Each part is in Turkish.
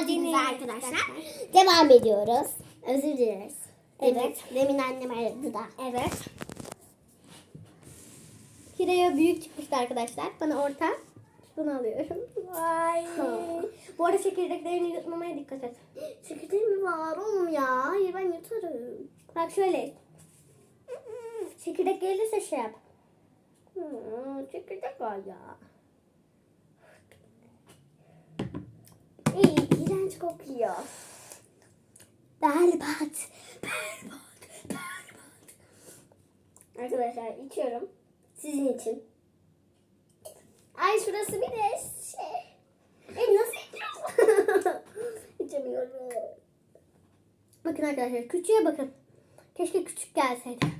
geldiniz arkadaşlar. Devam ediyoruz. Özür dileriz. Evet. Demin annem aradı da. Evet. Hira'ya büyük çıkmıştı arkadaşlar. Bana orta. Bunu alıyorum. Vay. Bu arada çekirdeklerini yutmamaya dikkat et. Çekirdeği mi var oğlum ya? Hayır ben yutarım. Bak şöyle. Çekirdek gelirse şey yap. Hmm, çekirdek var ya. İyi, iğrenç kokuyor. Berbat. Berbat. Berbat. Arkadaşlar içiyorum. Sizin için. Ay şurası bir de şey. E nasıl içiyorsun? İçemiyorum. Bakın arkadaşlar küçüğe bakın. Keşke küçük gelseydi.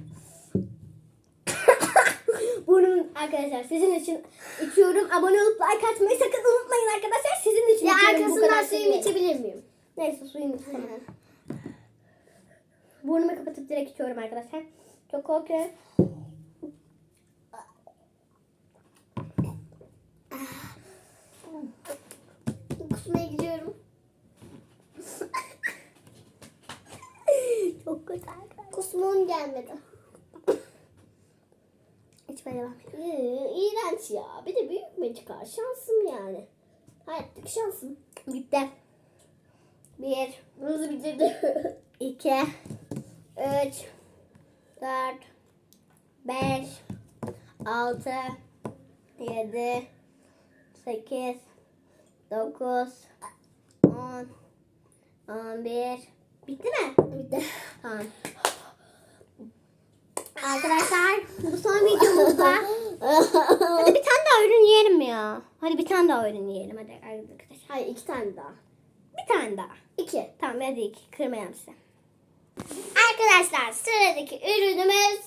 Arkadaşlar sizin için içiyorum. Abone olup like atmayı sakın unutmayın arkadaşlar. Sizin için Ya içiyorum bu arkasından kadar suyumu seviyorum. içebilir miyim? Neyse suyunu istemem. Burnumu kapatıp direkt içiyorum arkadaşlar. Çok korkuyorum. Kusmaya gidiyorum. Çok kötü arkadaşlar. Kusmum gelmedi. Devam. Ee, iğrenç ya. Bir de büyük mü çıkar? Şansım yani. Hayattaki şansım. Bitti. Bir, Ruzu bitirdi. iki, üç, dört, beş, altı, yedi, sekiz, dokuz, on, on bir. Bitti mi? Bitti. Tamam. Arkadaşlar bu son videomuzda. Hadi bir tane daha ürün yiyelim ya. Hadi bir tane daha ürün yiyelim hadi arkadaşlar. Hayır iki tane daha. Bir tane daha. İki. Tamam hadi iki. Kırmayalım size. Arkadaşlar sıradaki ürünümüz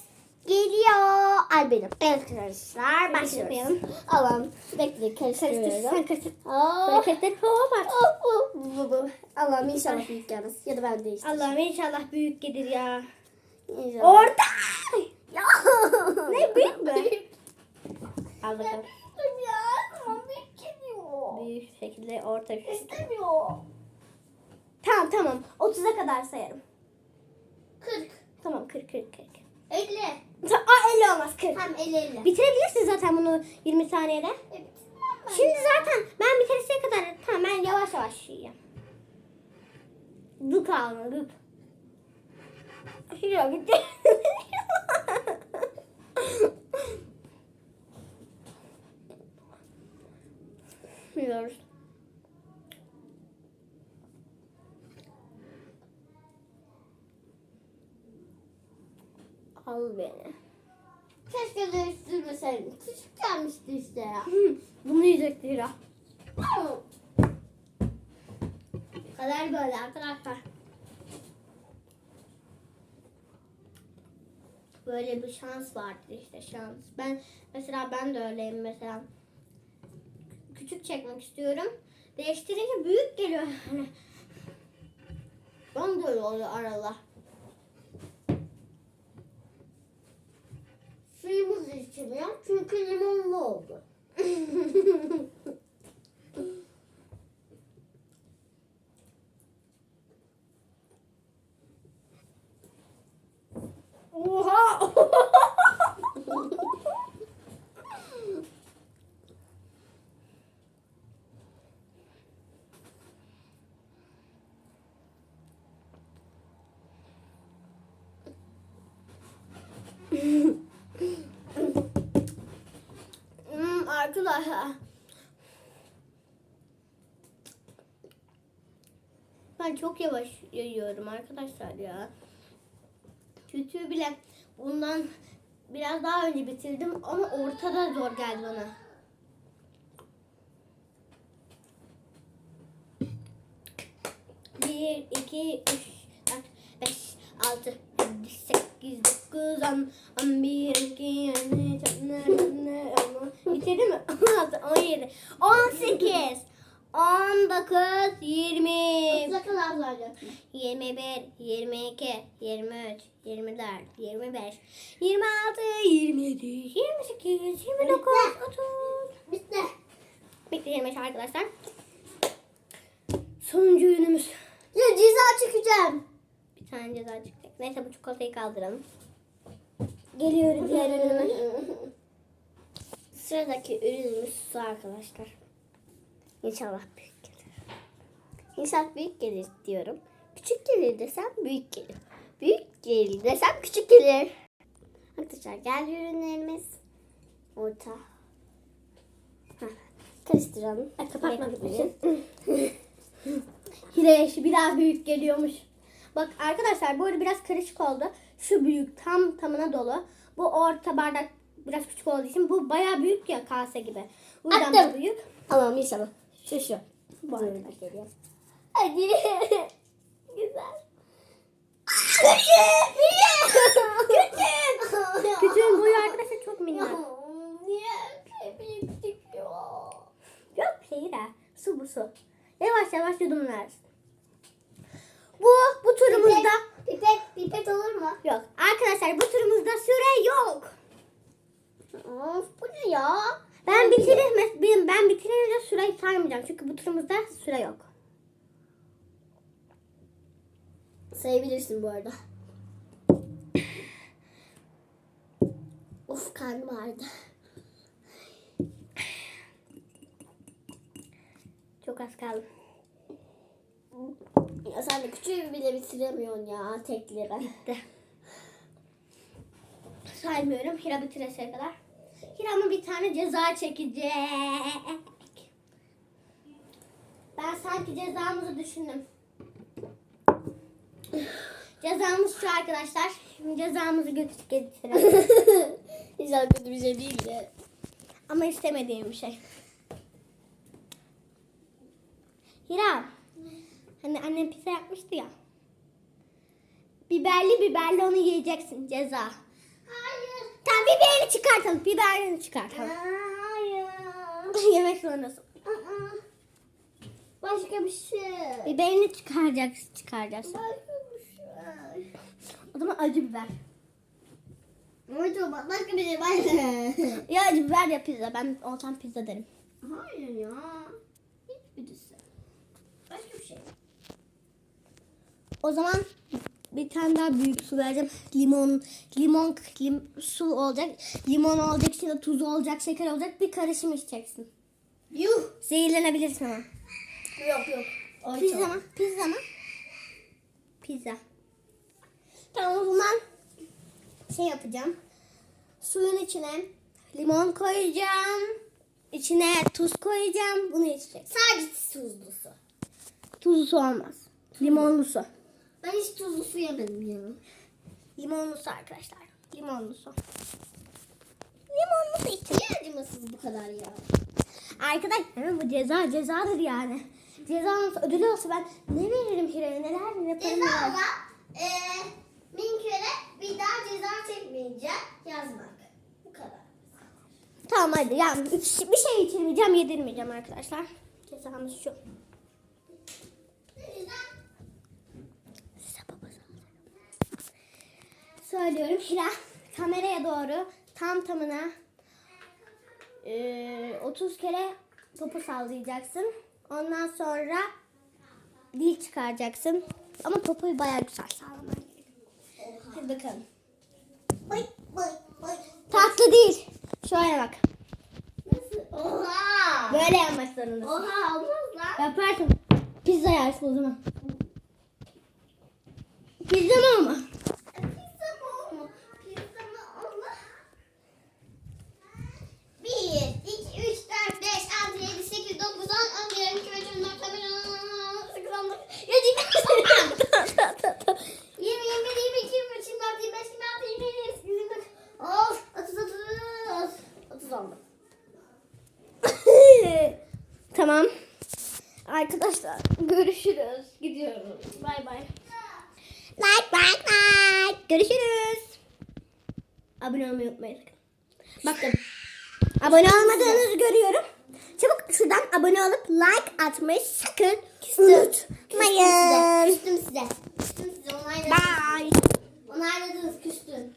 geliyor. Ay benim. Evet arkadaşlar. Başlayalım. Alalım. Bekle Karıştır. karıştırıyorum. Sen karıştır. Böyle karıştır. Hop. Oh, oh, bu. Allah'ım inşallah büyük gelmez. Ya da ben değiştireyim. Allah'ım inşallah büyük gelir ya. İnşallah. Orada. Ya. Ne, büyük mü? Al bakalım. Ya. Tamam büyük geliyor. Büyük şekilde orta. İstemiyor. Tamam tamam. 30'a kadar sayarım. 40. Tamam 40 40 40. 50. Aa 50 olmaz 40. Hem 50 50. Bitirebilirsin zaten bunu 20 saniyede. Evet. Şimdi zaten ben bitirseye kadar tamam ben yavaş yavaş yiyeyim. Duk alma duk. Şuraya bitti. Yiyoruz. Al beni. Keşke değiştirmeseydin. Küçük gelmişti işte ya. Bunu yiyecek lira. Kadar böyle arkadaşlar. Böyle bir şans vardır işte şans. Ben mesela ben de öyleyim mesela. Küçük çekmek istiyorum. Değiştirince büyük geliyor. Hani ben de öyle oluyor aralar. Suyumuz içmiyor çünkü limonlu oldu. Hmm, arkadaşlar. Ben çok yavaş yiyorum arkadaşlar ya. Kötü bile bundan biraz daha önce bitirdim ama ortada zor geldi bana. Bir, iki, üç, dört, beş, altı, yedi, sekiz, dokuz, on, on bir, iki, dört, on beş, on Bitirdi mi? On altı, on yedi, on sekiz, on dokuz, yirmi. Ne kadar varacak? 21, 22, 23, 24, 25, 26, 27, 28, 29, 30. Bitti. Bitti 25 arkadaşlar. Sonuncu ürünümüz. Ya ceza çekeceğim. Bir tane ceza çıkacak. Neyse bu çikolatayı kaldıralım. Geliyorum diğer ürünüme. Sıradaki ürünümüz su arkadaşlar. İnşallah büyük gelir. İnşallah büyük gelir diyorum. Küçük gelir desem büyük gelir. Büyük gelir desem küçük gelir. Arkadaşlar geldi ürünlerimiz. Orta. Heh, Karıştıralım. Ay, kapatmadık Bekleyin. Hireş biraz büyük geliyormuş. Bak arkadaşlar bu arada biraz karışık oldu. Şu büyük tam tamına dolu. Bu orta bardak biraz küçük olduğu için bu baya büyük ya kase gibi. Bu yüzden Attım. büyük. Alalım inşallah. Şu şu. Bu arkadaş. geliyor. Hadi. Güzel. Küçüğün boyu arkadaşlar çok minnak. Niye büyük çıkıyor? Yok şey de su bu su. Yavaş yavaş yudumlar. Bu bu turumuzda Pipet, pipet olur mu? yok. Arkadaşlar bu turumuzda süre yok. Of bu ne ya? Ben bitirir ben, ben bitirince süreyi saymayacağım. Çünkü bu turumuzda süre yok. Sayabilirsin bu arada. of karnım ağrıdı. Çok az kaldı. Ya sen de küçüğü bile bitiremiyorsun ya tekleri. Bitti. Saymıyorum. Hira bitireseye kadar. Hira'mın bir tane ceza çekecek. Ben sanki cezamızı düşündüm. Cezamız şu arkadaşlar. Cezamızı götürüp getirelim. İnşallah kötü bir şey değil de. Ama istemediğim bir şey. Hira. Hani annem pizza yapmıştı ya. Biberli biberli onu yiyeceksin ceza. Tamam biberini çıkartalım. Biberini çıkartalım. Hayır. Yemek zorundasın. Aa. Başka bir şey. Biberini çıkaracaksın. Çıkaracaksın. Başka bir şey. O zaman acı biber. Hocam başka bir şey. Başka. Ya acı biber ya pizza. Ben olsam pizza derim. Hayır ya. Hiçbirisi. Başka bir şey. O zaman bir tane daha büyük su vereceğim. Limon, limon, lim, su olacak. Limon olacak, içinde tuz olacak, şeker olacak. Bir karışım içeceksin. Yuh. Zehirlenebilirsin ama. Yok yok. Ay, Pizza çok. mı? Pizza mı? Pizza. Tamam o zaman şey yapacağım. Suyun içine limon koyacağım. İçine tuz koyacağım. Bunu içecek. Sadece tuzlu su. Tuzlu su olmaz. Limonlu su. Ben hiç tuzlu su yemedim ya. Limonlu su arkadaşlar. Limonlu su. Limonlu su için. Niye acımasız bu kadar ya? Arkadaşlar bu ceza cezadır yani. Ceza olsa ödülü olsa ben ne veririm Hira'ya neler yaparım Ceza neler. olan eee bin kere bir daha ceza çekmeyeceğim yazmak. Bu kadar. Tamam hadi yani üç- bir şey içirmeyeceğim yedirmeyeceğim arkadaşlar. Cezamız şu. Size babası Söylüyorum Hira kameraya doğru tam tamına eee, 30 kere topu sallayacaksın. Ondan sonra dil çıkaracaksın. Ama topu bayağı güzel sallaman. Hadi bakalım. Bay bay bay. Tatlı değil. Şöyle bak. Nasıl? Oha. Böyle yapmak zorundasın. Oha olmaz lan. Yaparsın. Pizza yersin o zaman. Pizza mı ama? Pizza mı olma? Pizza mı olma? 1, 2, 3, 4, 5, 6, 7, 8, 9, 10, 11, 12, 13, 14, 15, 16, 19, 20, 20, 21, 22, 23, 24, 25, 26, 27, 28, 29, of 30, 30, 30 oldu. tamam. Arkadaşlar görüşürüz. Gidiyorum. Bay bay. Like like like. Görüşürüz. Abone olmayı unutmayın. Bakın. Abone olmadığınızı görüyorum. Çabuk şuradan abone olup like atmayı sakın unutmayın. Küstüm size. Küstüm size. Onayladınız. Bye. Onayladınız küstüm.